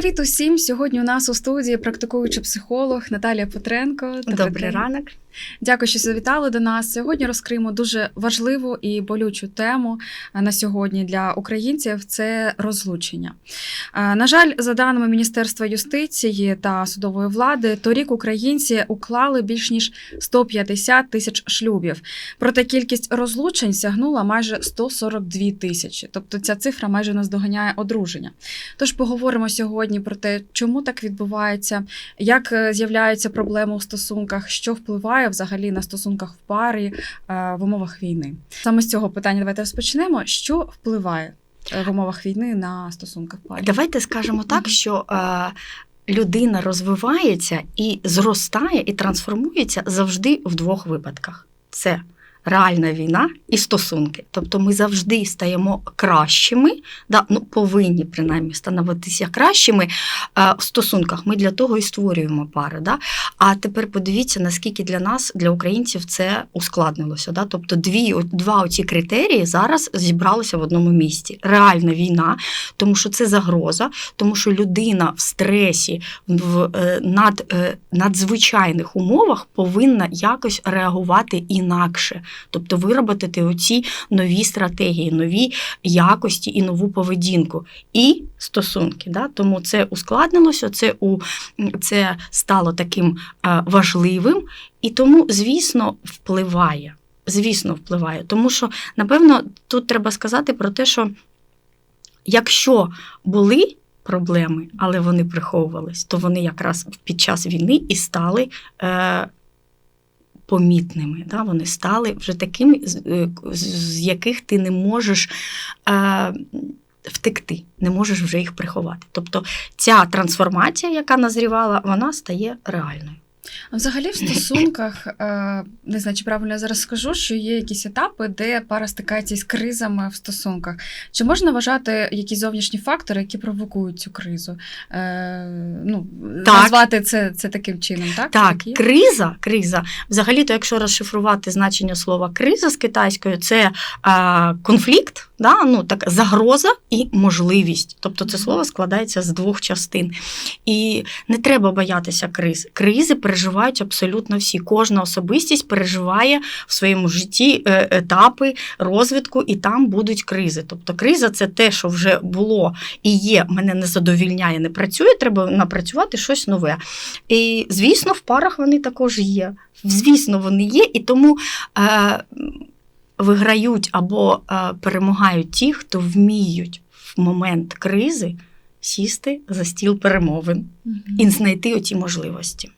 Привіт усім! Сьогодні у нас у студії практикуючий психолог Наталія Петренко. Добрий день. ранок. Дякую, що завітали до нас. Сьогодні розкриємо дуже важливу і болючу тему е, на сьогодні для українців це розлучення. Е, На жаль, за даними Міністерства юстиції та судової влади, торік українці уклали більш ніж 150 тисяч шлюбів. Проте кількість розлучень сягнула майже 142 тисячі. Тобто ця цифра майже наздоганяє одруження. Тож поговоримо сьогодні про те, чому так відбувається, як е, з'являються проблеми у стосунках, що впливає взагалі на стосунках в парі е, в умовах війни. Саме з цього питання давайте розпочнемо. Що впливає е, в умовах війни на стосунки в парі? Давайте скажемо так, що е, людина розвивається і зростає, і трансформується завжди в двох випадках: це реальна війна і стосунки. Тобто ми завжди стаємо кращими, да, ну, повинні принаймні становитися кращими е, в стосунках. Ми для того і створюємо пари. Да? А тепер подивіться, наскільки для нас, для українців, це ускладнилося. Да? Тобто дві, два оці критерії зараз зібралися в одному місці. Реальна війна, тому що це загроза, тому що людина в стресі, в е, над, е, надзвичайних умовах повинна якось реагувати інакше, тобто виробити оці нові стратегії, нові якості і нову поведінку. І стосунки. Да? Тому це ускладнилося, це, у, це стало таким е, важливим, і тому, звісно, впливає. Звісно, впливає. Тому що, напевно, тут треба сказати про те, що якщо були проблеми, але вони приховувались, то вони якраз під час війни і стали е, помітними. Да? Вони стали вже такими, з, е, з яких ти не можеш. Е, Втекти, не можеш вже їх приховати. Тобто ця трансформація, яка назрівала, вона стає реальною. А Взагалі в стосунках е, не знаю, чи правильно я зараз скажу, що є якісь етапи, де пара стикається із кризами в стосунках. Чи можна вважати якісь зовнішні фактори, які провокують цю кризу? Е, ну, Так. назвати це, це таким чином, так? Так, є? криза, криза. Взагалі-то, якщо розшифрувати значення слова криза з китайською, це е, конфлікт, да? ну, так, загроза і можливість. Тобто це слово складається з двох частин. І не треба боятися криз. Кризи переживають абсолютно всі. Кожна особистість переживає в своєму житті е, етапи розвитку, і там будуть кризи. Тобто криза це те, що вже було і є, мене не задовільняє, не працює, треба напрацювати щось нове. І, звісно, в парах вони також є. Звісно, вони є, і тому е, виграють або е, перемагають ті, хто вміють в момент кризи сісти за стіл перемовин Мгм. і знайти оті можливості.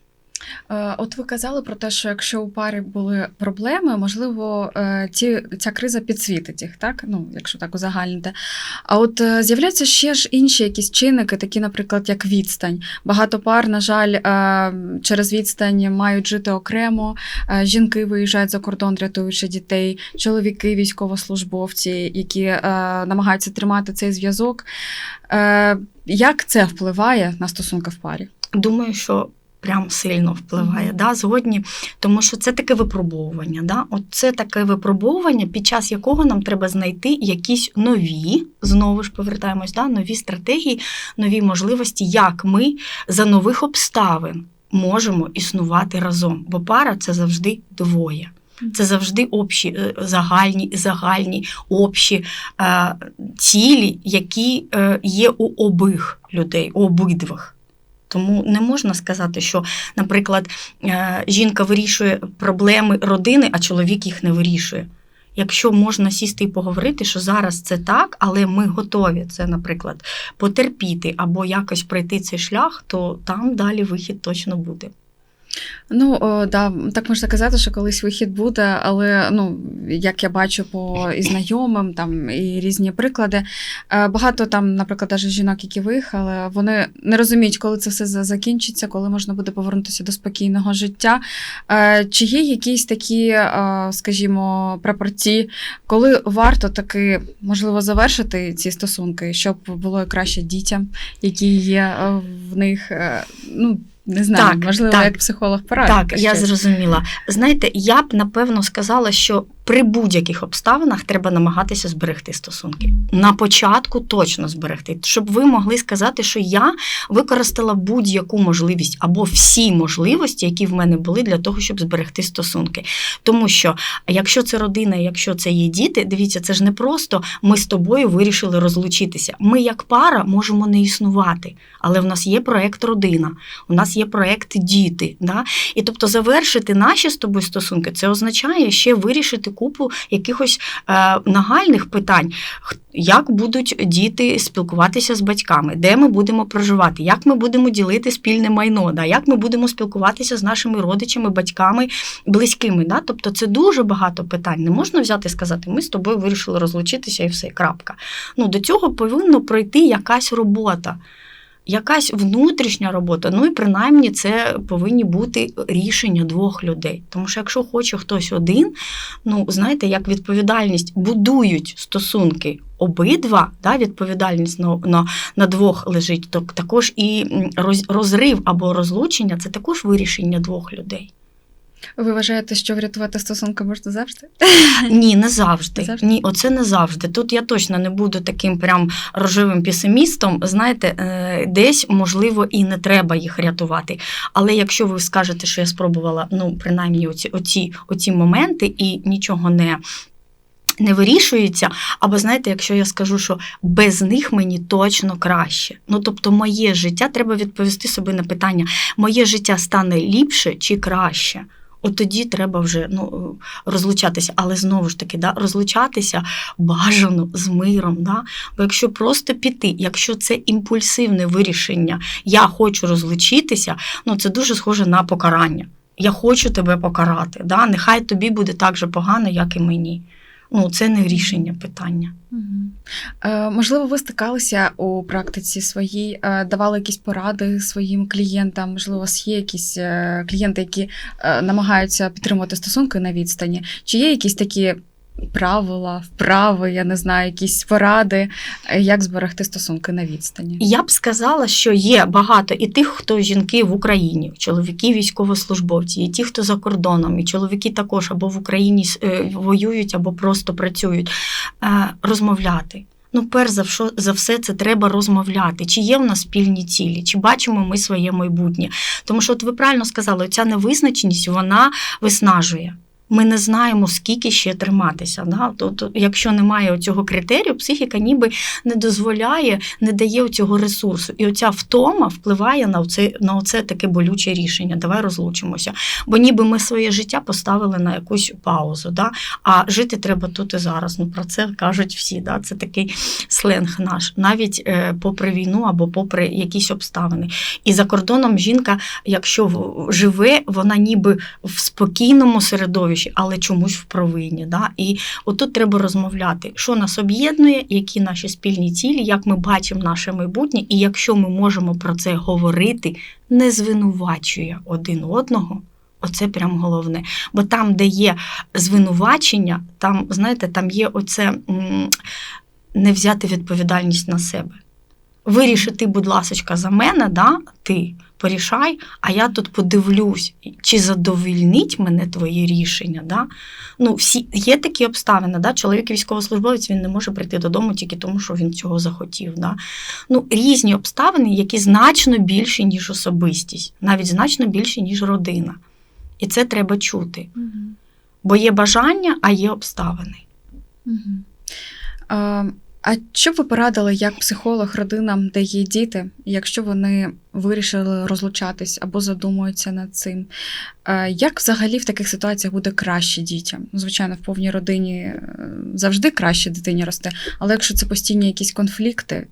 Е, От ви казали про те, що якщо у парі були проблеми, можливо, е, ці, ця криза підсвітить їх, так? Ну, якщо так узагальнити. А от е, з'являються ще ж інші якісь чинники, такі, наприклад, як відстань. Багато пар, на жаль, е, через відстань мають жити окремо. Е, Жінки виїжджають за кордон, рятуючи дітей, чоловіки, військовослужбовці, які е, намагаються тримати цей зв'язок. Е, Як це впливає на стосунки в парі? Думаю, що прям сильно впливає. Да, згодні, тому що це таке випробовування. Да? От це таке випробовування, під час якого нам треба знайти якісь нові, знову ж повертаємось, да, нові стратегії, нові можливості, як ми за нових обставин можемо існувати разом. Бо пара це завжди двоє. Це завжди общі, е, загальні, загальні, общі е, цілі, які е, є у обох людей, у обидвих. Тому не можна сказати, що, наприклад, е, жінка вирішує проблеми родини, а чоловік їх не вирішує. Якщо можна сісти і поговорити, що зараз це так, але ми готові це, наприклад, потерпіти або якось пройти цей шлях, то там далі вихід точно буде. Ну, о, да, так можна казати, що колись вихід буде, але ну, як я бачу по і знайомим, там і різні приклади. е, Багато там, наприклад, навіть жінок, які виїхали, вони не розуміють, коли це все закінчиться, коли можна буде повернутися до спокійного життя. Е, Чи є якісь такі, е, скажімо, прапорці, коли варто таки можливо завершити ці стосунки, щоб було краще дітям, які є в них, ну. Не знаю, Так, можливо, так. як психолог порадить. Так, я щось. зрозуміла. Знаєте, я б напевно сказала, що при будь-яких обставинах треба намагатися зберегти стосунки. На початку точно зберегти, щоб ви могли сказати, що я використала будь-яку можливість або всі можливості, які в мене були для того, щоб зберегти стосунки. Тому що якщо це родина, якщо це є діти, дивіться, це ж не просто ми з тобою вирішили розлучитися. Ми, як пара, можемо не існувати, але в нас є проект родина, у нас є проект діти. Да? І тобто завершити наші з тобою стосунки, це означає ще вирішити купу якихось е, нагальних питань. Як будуть діти спілкуватися з батьками, де ми будемо проживати, як ми будемо ділити спільне майно, да? як ми будемо спілкуватися з нашими родичами, батьками, близькими. Да? Тобто це дуже багато питань. Не можна взяти і сказати, ми з тобою вирішили розлучитися і все, крапка. Ну, до цього повинно пройти якась робота. Якась внутрішня робота, ну і принаймні це повинні бути рішення двох людей. Тому що якщо хоче хтось один, ну знаєте, як відповідальність будують стосунки обидва, да, відповідальність на, на, на двох лежить, то також і розрив або розлучення це також вирішення двох людей. Ви вважаєте, що врятувати стосунки можна завжди? Ні, не завжди. Завжди? Ні, оце не завжди. Тут я точно не буду таким прям рожевим песимістом. Знаєте, е, десь можливо і не треба їх рятувати. Але якщо ви скажете, що я спробувала, ну принаймні оці, оці, оці моменти і нічого не. Не вирішується, або знаєте, якщо я скажу, що без них мені точно краще. Ну тобто, моє життя треба відповісти собі на питання: моє життя стане ліпше чи краще? От тоді треба вже ну, розлучатися, але знову ж таки, да, розлучатися бажано з миром. Да? Бо якщо просто піти, якщо це імпульсивне вирішення, я хочу розлучитися, ну це дуже схоже на покарання. Я хочу тебе покарати. Да? Нехай тобі буде так же погано, як і мені. Ну, це не рішення питання. Угу. Можливо, ви стикалися у практиці своїй, е, давали якісь поради своїм клієнтам. Можливо, у вас є якісь е, клієнти, які намагаються підтримувати стосунки на відстані. Чи є якісь такі правила, вправи, я не знаю, якісь поради, як зберегти стосунки на відстані? Я б сказала, що є багато і тих, хто жінки в Україні, чоловіки військовослужбовці, і ті, хто за кордоном, і чоловіки також або в Україні е, воюють, або просто працюють, е, розмовляти. Ну, перш за що за все, це треба розмовляти. Чи є в нас спільні цілі, чи бачимо ми своє майбутнє? Тому що, от ви правильно сказали, ця невизначеність вона виснажує. Ми не знаємо, скільки ще триматися. Да? Тобто, якщо немає цього критерію, психіка ніби не дозволяє, не дає цього ресурсу. І оця втома впливає на оце, на оце таке болюче рішення. Давай розлучимося. Бо ніби ми своє життя поставили на якусь паузу. Да? А жити треба тут і зараз. Ну про це кажуть всі. Да? Це такий сленг наш, навіть е, попри війну або попри якісь обставини. І за кордоном жінка, якщо живе, вона ніби в спокійному середовищі, але чомусь в провині. Да? І отут треба розмовляти, що нас об'єднує, які наші спільні цілі, як ми бачимо наше майбутнє, і якщо ми можемо про це говорити, не звинувачує один одного. Оце прям головне. Бо там, де є звинувачення, там, знаєте, там є оце не взяти відповідальність на себе. Вирішити, будь ласочка, за мене, да, ти порішай, а я тут подивлюсь, чи задовільнить мене твоє рішення. Да? Ну, всі, є такі обставини, да? чоловік військовослужбовець він не може прийти додому тільки тому, що він цього захотів. Да? Ну, різні обставини, які значно більші, ніж особистість, навіть значно більші, ніж родина. І це треба чути. Мгм. Бо є бажання, а є обставини. Мгм. А, що б ви порадили як психолог родинам, де є діти, якщо вони вирішили розлучатись або задумуються над цим? Як взагалі в таких ситуаціях буде краще дітям? Звичайно, в повній родині е, завжди краще дитині росте, але якщо це постійні якісь конфлікти,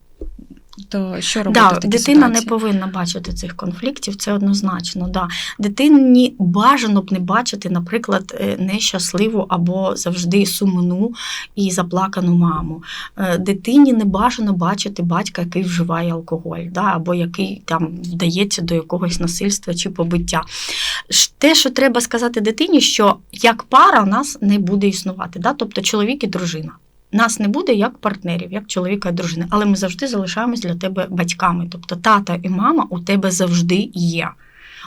то що робити Да, в такій дитина ситуації? не повинна бачити цих конфліктів, це однозначно. Да. Дитині бажано б не бачити, наприклад, е, нещасливу або завжди сумну і заплакану маму. Е, Дитині не бажано бачити батька, який вживає алкоголь, да, або який там вдається до якогось насильства чи побиття. Те, що треба сказати дитині, що як пара нас не буде існувати, да? тобто чоловік і дружина. Нас не буде як партнерів, як чоловіка і дружини, але ми завжди залишаємось для тебе батьками. Тобто тата і мама у тебе завжди є.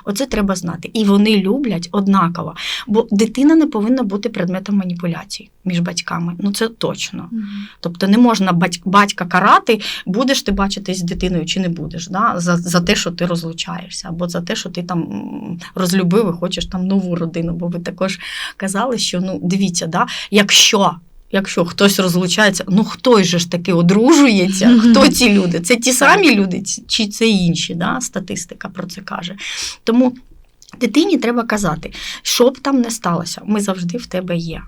Оце треба знати. І вони люблять однаково. Бо дитина не повинна бути предметом маніпуляцій між батьками. Ну це точно. Тобто не можна бать- батька карати, будеш ти бачитись з дитиною чи не будеш, да? за, за те, що ти розлучаєшся, або за те, що ти там розлюбив і хочеш там нову родину. Бо ви також казали, що ну дивіться, да? якщо. Якщо хтось розлучається, ну хто же ж таки одружується? Хто ці люди? Це ті самі люди, чи це інші? Да? Статистика про це каже. Тому дитині треба казати, що б там не сталося, ми завжди в тебе є.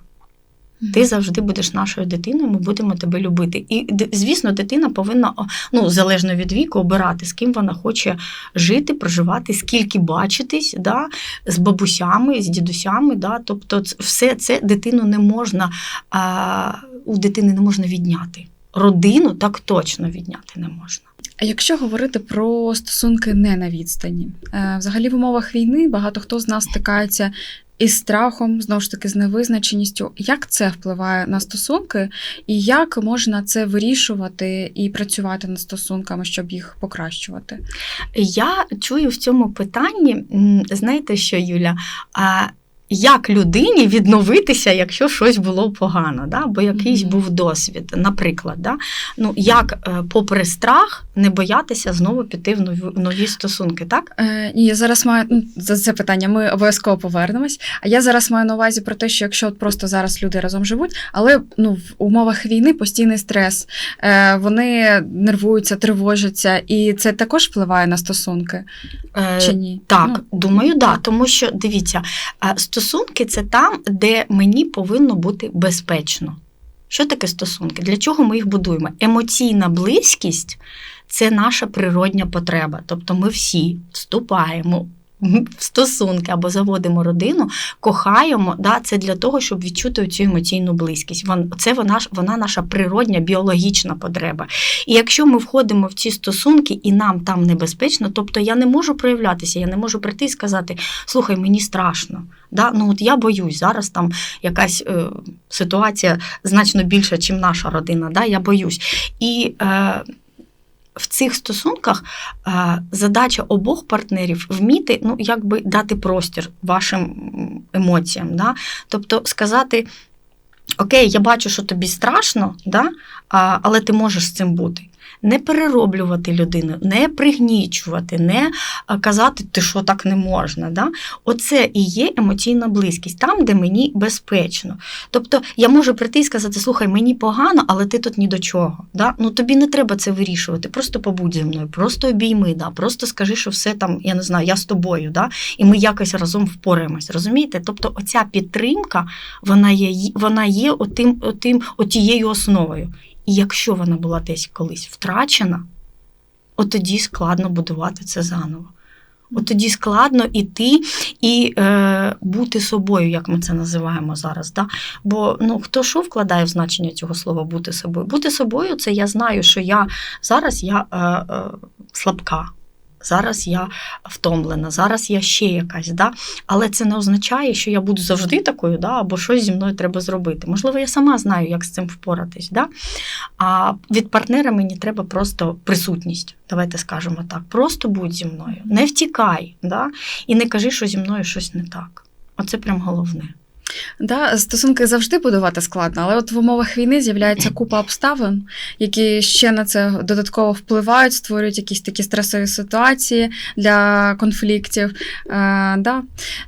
Ти завжди будеш нашою дитиною, ми будемо тебе любити. І звісно, дитина повинна ну залежно від віку обирати, з ким вона хоче жити, проживати, скільки бачитись, да, з бабусями, з дідусями. Да, тобто, все це дитину не можна а, у дитини не можна відняти. Родину так точно відняти не можна. А якщо говорити про стосунки не на відстані, е, взагалі в умовах війни багато хто з нас стикається із страхом, знову ж таки, з невизначеністю. Як це впливає на стосунки, і як можна це вирішувати і працювати над стосунками, щоб їх покращувати? Я чую в цьому питанні, знаєте що, Юля? Як людині відновитися, якщо щось було погано, да? бо якийсь був досвід, наприклад, да? ну, як, е, попри страх, не боятися знову піти в нові, нові стосунки, так? Е, ні, я зараз маю ну, за це питання. Ми обов'язково повернемось. А я зараз маю на увазі про те, що якщо от просто зараз люди разом живуть, але ну в умовах війни постійний стрес, е, вони нервуються, тривожаться, і це також впливає на стосунки Е, чи ні? Так, Ну, думаю, да. Тому що дивіться, е, стосунки це там, де мені повинно бути безпечно. Що таке стосунки? Для чого ми їх будуємо? Емоційна близькість це наша природня потреба. Тобто ми всі вступаємо в стосунки або заводимо родину, кохаємо. Да, це для того, щоб відчути цю емоційну близькість. Це вона, вона наша природня біологічна потреба. І якщо ми входимо в ці стосунки і нам там небезпечно, тобто я не можу проявлятися, я не можу прийти і сказати: слухай, мені страшно. Да? Ну от я боюсь, зараз там якась е, ситуація значно більша, ніж наша родина. Да? Я боюсь. І е, в цих стосунках задача обох партнерів вміти ну, якби дати простір вашим емоціям. Да? Тобто сказати. Окей, я бачу, що тобі страшно, да? але ти можеш з цим бути. Не перероблювати людину, не пригнічувати, не казати, ти що так не можна. Да? Оце і є емоційна близькість, там, де мені безпечно. Тобто я можу прийти і сказати: слухай, мені погано, але ти тут ні до чого. Да? Ну тобі не треба це вирішувати. Просто побудь зі мною, просто обійми, да? просто скажи, що все там, я не знаю, я з тобою, да? і ми якось разом впораємось. Розумієте? Тобто, оця підтримка, вона є, вона є отим, отим, отією основою. І якщо вона була десь колись втрачена, от тоді складно будувати це заново. От тоді складно іти і е, бути собою, як ми це називаємо зараз. Да? Бо ну, хто що вкладає в значення цього слова бути собою? Бути собою це я знаю, що я зараз я е, е, слабка. Зараз я втомлена, зараз я ще якась, да? але це не означає, що я буду завжди такою, да? або щось зі мною треба зробити. Можливо, я сама знаю, як з цим впоратись. Да? А від партнера мені треба просто присутність. Давайте скажемо так. Просто будь зі мною, не втікай, да? і не кажи, що зі мною щось не так. Оце прям головне. Да, стосунки завжди будувати складно, але от в умовах війни з'являється купа обставин, які ще на це додатково впливають, створюють якісь такі стресові ситуації для конфліктів. Е, да.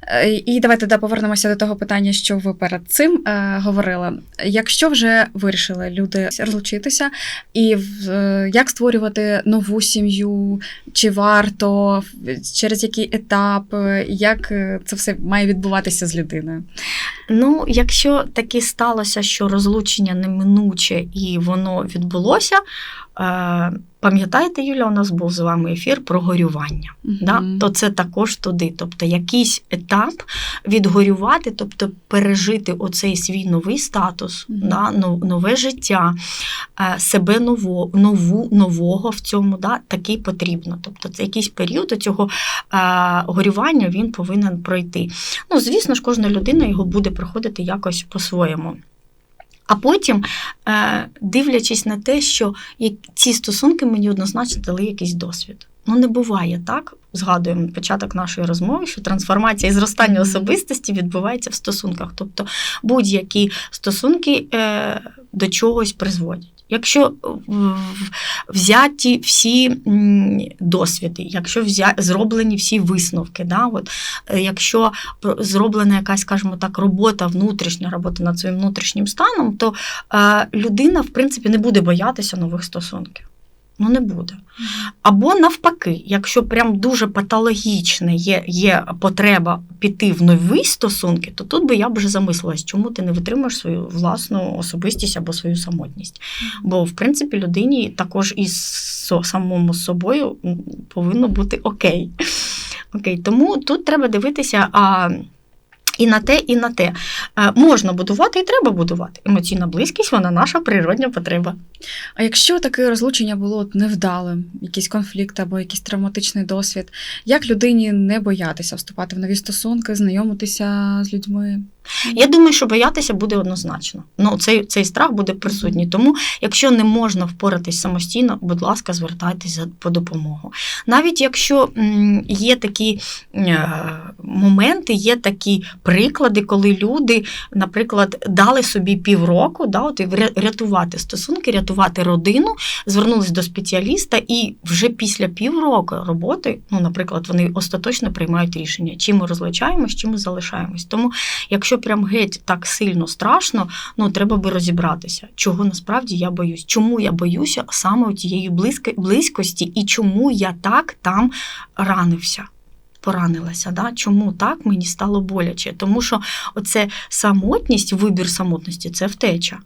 Е, І давайте да, повернемося до того питання, що ви перед цим е, говорили. Якщо вже вирішили люди розлучитися, і е, як створювати нову сім'ю, чи варто, через який етап, як е, це все має відбуватися з людиною? Ну, якщо таки сталося, що розлучення неминуче і воно відбулося, е, пам'ятаєте, Юля, у нас був з вами ефір про горювання. Да? То це також туди. Тобто якийсь етап відгорювати, тобто пережити оцей свій новий статус, Мгм. да? нове життя, е, себе ново, нову, нового в цьому, да? такий потрібно. Тобто це якийсь період цього е, горювання він повинен пройти. Ну, звісно ж, кожна людина його буде проходити якось по-своєму. А потім, е, дивлячись на те, що ці стосунки мені однозначно дали якийсь досвід. Ну, не буває так. Згадуємо початок нашої розмови, що трансформація і зростання особистості відбувається в стосунках. Тобто будь-які стосунки е, до чогось призводять. Якщо в- взяті всі досвіди, якщо взя, зроблені всі висновки, да, от, е, якщо зроблена якась, скажімо так, робота, внутрішня робота над своїм внутрішнім станом, то е, людина, в принципі, не буде боятися нових стосунків. Ну, не буде. Або навпаки, якщо прям дуже патологічне є, є потреба піти в нові стосунки, то тут би я б вже замислилась, чому ти не витримуєш свою власну особистість або свою самотність. Бо, в принципі, людині також із самому собою повинно бути окей. Окей, тому тут треба дивитися. А, і на те, і на те. Е, Можна будувати і треба будувати. Емоційна близькість вона наша природня потреба. А якщо таке розлучення було невдалим, якийсь конфлікт або якийсь травматичний досвід, як людині не боятися вступати в нові стосунки, знайомитися з людьми? Я думаю, що боятися буде однозначно. Ну, цей, цей страх буде присутній. Тому, якщо не можна впоратись самостійно, будь ласка, звертайтеся по допомогу. Навіть якщо є такі е, моменти, є такі приклади, коли люди, наприклад, дали собі півроку, да, от, рятувати стосунки, рятувати родину, звернулись до спеціаліста, і вже після півроку роботи, ну, наприклад, вони остаточно приймають рішення, чи ми розлучаємось, чи ми залишаємось. Тому якщо прям геть так сильно страшно, ну треба би розібратися, чого насправді я боюсь, чому я боюся саме тієї близькості і чому я так там ранився. Поранилася, да? чому так мені стало боляче? Тому що оце самотність, вибір самотності це втеча.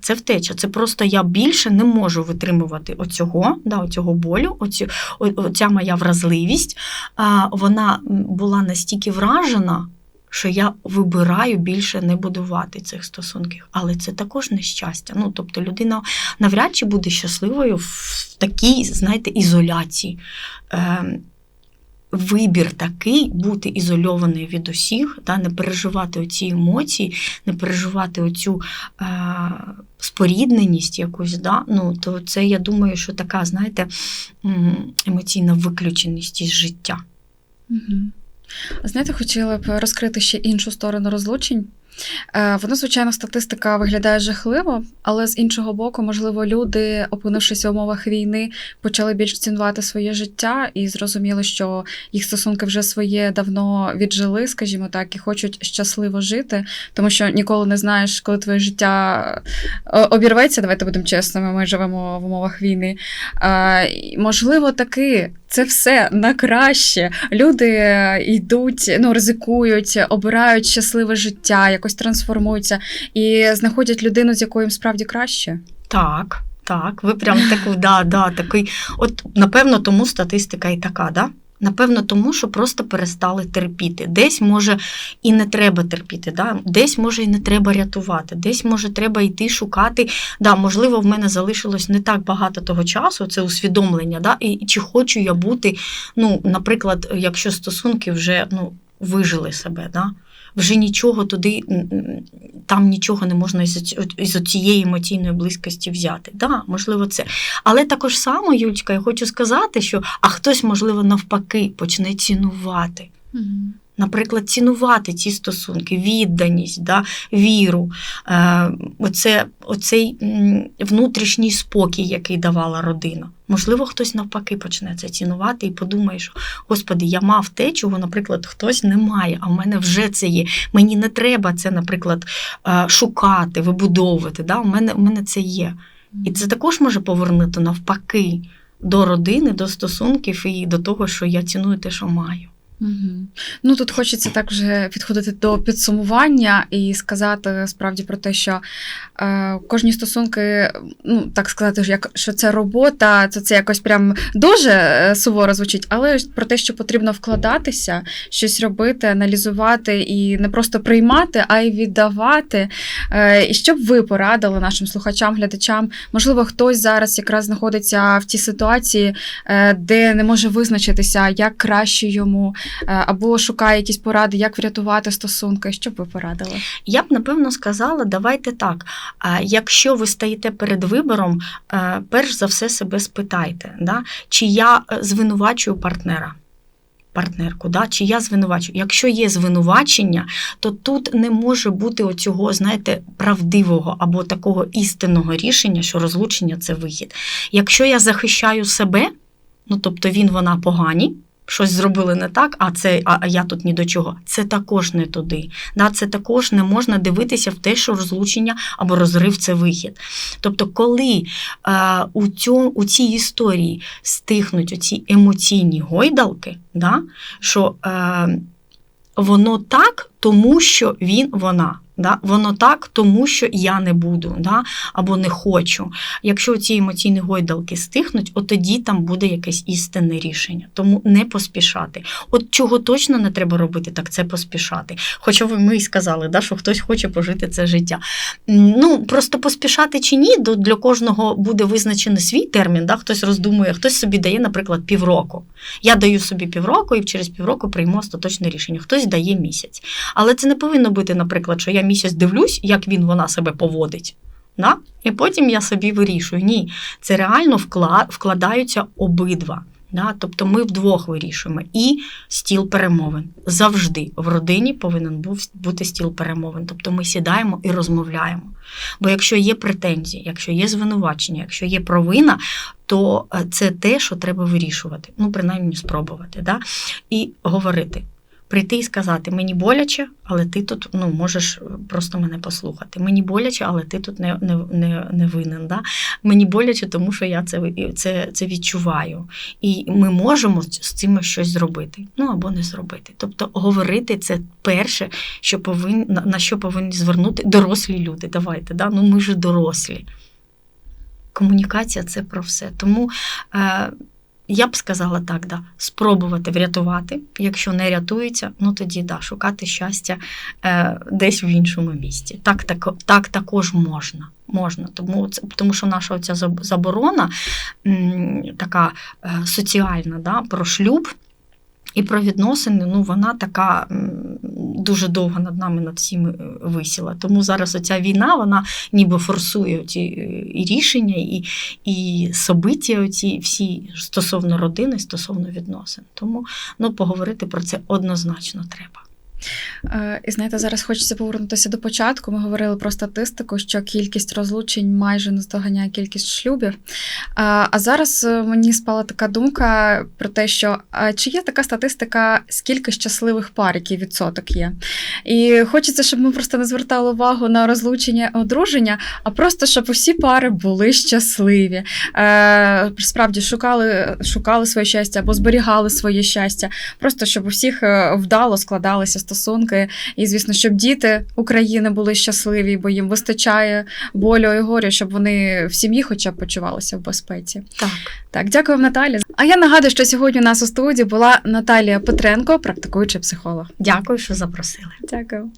Це втеча. Це просто я більше не можу витримувати оцього, да, оцього болю, оцю, оця моя вразливість. А, вона була настільки вражена, що я вибираю більше не будувати цих стосунків. Але це також нещастя. Ну, тобто людина навряд чи буде щасливою в такій, знаєте, ізоляції. Е, Вибір такий бути ізольований від усіх, та не переживати оці емоції, не переживати оцю е, спорідненість якусь, да? ну, то це я думаю, що така, знаєте, емоційна виключеність із життя. Угу. Знаєте, хотіла б розкрити ще іншу сторону розлучень. Е, Воно, звичайно, статистика виглядає жахливо, але з іншого боку, можливо, люди, опинившись в умовах війни, почали більш цінувати своє життя і зрозуміли, що їх стосунки вже своє давно віджили, скажімо так, і хочуть щасливо жити, тому що ніколи не знаєш, коли твоє життя е, обірветься. Давайте будемо чесними, ми живемо в умовах війни. Е, Можливо, таки це все на краще. Люди йдуть, ну ризикують, обирають щасливе життя, якось трансформуються і знаходять людину, з якою їм справді краще. Так, так, ви прям таку, да, да, такий. От, напевно, тому статистика і така, да? Напевно, тому що просто перестали терпіти. Десь може і не треба терпіти, да? десь може і не треба рятувати, десь може треба йти шукати. Да, можливо, в мене залишилось не так багато того часу, це усвідомлення, да? і чи хочу я бути, ну, наприклад, якщо стосунки вже ну, вижили себе, да? Вже нічого туди, там нічого не можна із, цієї емоційної близькості взяти. Да, можливо, це. Але також само, Юлька, я хочу сказати, що а хтось, можливо, навпаки, почне цінувати. Наприклад, цінувати ці стосунки, відданість, да, віру, е, оце, оцей внутрішній спокій, який давала родина. Можливо, хтось навпаки почне це цінувати і подумає, що Господи, я мав те, чого, наприклад, хтось не має, а в мене вже це є. Мені не треба це, наприклад, е, шукати, вибудовувати. Да? У, мене, у мене це є. І це також може повернути навпаки до родини, до стосунків і до того, що я ціную те, що маю. Ну тут хочеться так вже підходити до підсумування і сказати справді про те, що е, кожні стосунки, ну так сказати, як що це робота, це, це якось прям дуже е, суворо звучить, але про те, що потрібно вкладатися, щось робити, аналізувати і не просто приймати, а й віддавати. Е, і що б ви порадили нашим слухачам, глядачам? Можливо, хтось зараз якраз знаходиться в тій ситуації, е, де не може визначитися, як краще йому або шукає якісь поради, як врятувати стосунки. Що б ви порадили? Я б напевно сказала, давайте так. Якщо ви стоїте перед вибором, е, перш за все себе спитайте, да? чи я е, звинувачую партнера. Партнерку, да? чи я звинувачую. Якщо є звинувачення, то тут не може бути оцього, знаєте, правдивого або такого істинного рішення, що розлучення це вихід. Якщо я захищаю себе, ну тобто він, вона погані, щось зробили не так, а це а, я тут ні до чого. Це також не туди. Да, це також не можна дивитися в те, що розлучення або розрив це вихід. Тобто, коли е, у, цьому, у цій історії стихнуть оці емоційні гойдалки, да, що е, воно так, тому що він, вона. Да? Воно так, тому що я не буду, да? або не хочу. Якщо ці емоційні гойдалки стихнуть, от тоді там буде якесь істинне рішення. Тому не поспішати. От чого точно не треба робити, так це поспішати. Хоча ви ми й сказали, да, що хтось хоче пожити це життя. Ну, просто поспішати чи ні, для кожного буде визначений свій термін. Да? Хтось роздумує, хтось собі дає, наприклад, півроку. Я даю собі півроку і через півроку прийму остаточне рішення. Хтось дає місяць. Але це не повинно бути, наприклад, що я місяць дивлюсь, як він вона себе поводить. Да? І потім я собі вирішую. Ні, це реально вкла- вкладаються обидва. Да? Тобто ми вдвох вирішуємо. І стіл перемовин. Завжди в родині повинен був бути стіл перемовин. Тобто ми сідаємо і розмовляємо. Бо якщо є претензії, якщо є звинувачення, якщо є провина, то е, це те, що треба вирішувати. Ну, принаймні, спробувати. Да? І говорити. Прийти і сказати, мені боляче, але ти тут ну, можеш е, просто мене послухати. Мені боляче, але ти тут не, не, не, не винен. Да? Мені боляче, тому що я це, це, це відчуваю. І ми можемо з цим щось зробити, ну або не зробити. Тобто говорити це перше, що повинні, на, що повинні звернути дорослі люди. Давайте, да? ну ми ж дорослі. Комунікація це про все. Тому е, я б сказала так, да, спробувати врятувати. Якщо не рятується, ну тоді да, шукати щастя е, десь в іншому місті. Так, так, так також можна. Можна, тому це тому, що наша оця заборона м, така е, соціальна, да, про шлюб і про відносини, ну вона така дуже довго над нами над всіми е, висіла. Тому зараз оця війна, вона ніби форсує ці е, і рішення, і, і собиття оці всі стосовно родини, стосовно відносин. Тому ну, поговорити про це однозначно треба. Е, І знаєте, зараз хочеться повернутися до початку. Ми говорили про статистику, що кількість розлучень майже наздоганяє кількість шлюбів. А зараз е, мені спала така думка про те, що чи є така статистика, скільки щасливих пар, який відсоток є. І хочеться, щоб ми просто не звертали увагу на розлучення одруження, а просто щоб усі пари були щасливі. Е, Справді шукали, шукали своє щастя або зберігали своє щастя. Просто щоб у всіх е, вдало складалися стосунки. І, звісно, щоб діти України були щасливі, бо їм вистачає болю і горя, щоб вони в сім'ї хоча б почувалися в безпеці. Так. Так, дякую вам, Наталі. А я нагадую, що сьогодні у нас у студії була Наталія Петренко, практикуючий психолог. Дякую, що запросили. Дякую.